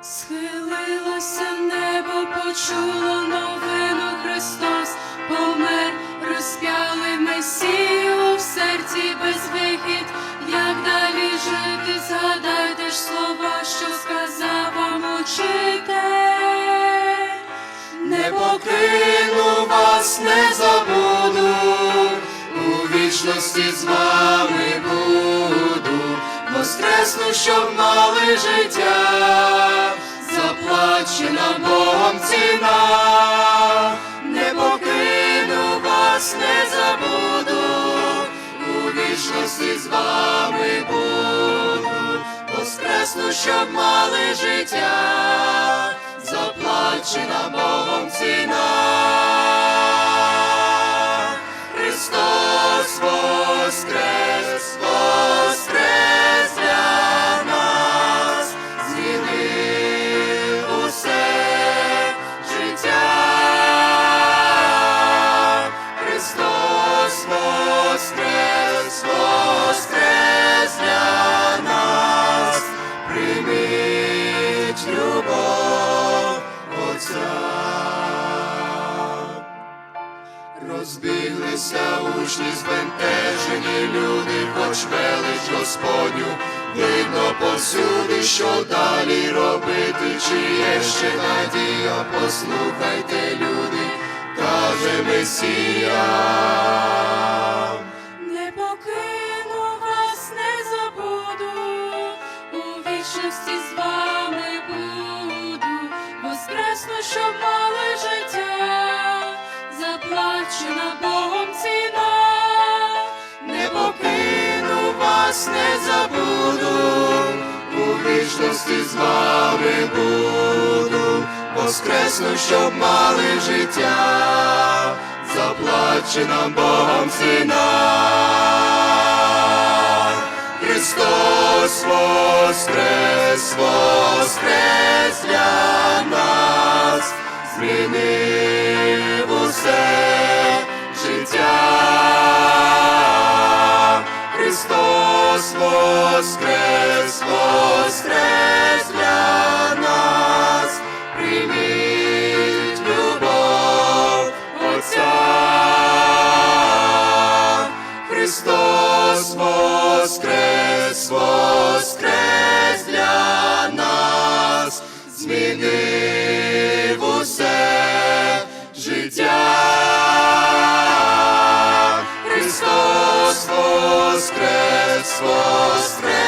Схилилося небо, почуло новину Христос, помер, розп'яли Месію в серці безвихід, як далі жити, згадайте ж слова, що сказав вам учитель. Не покину вас, не забуду, у вічності з вами буду, воскресну, щоб мали життя, заплачена Богом ціна, не покину вас, не забуду, у вічності з вами буду, воскресну, щоб мали життя, заплачена Богом ціна. Розбіглися учні збентежені люди, хоч велич Господню, видно повсюди, що далі робити, чи є ще надія, послухайте, люди, каже Месія. Не покину вас, не забуду, у вічності з вами буду, воскресну, щоб вас, не забуду, у вічності з вами буду, воскресну, щоб мали життя, заплачена Богом ціна. Христос воскрес, воскрес для нас, змінив воскрес, воскрес для нас, приміть любов Отця Христос. vos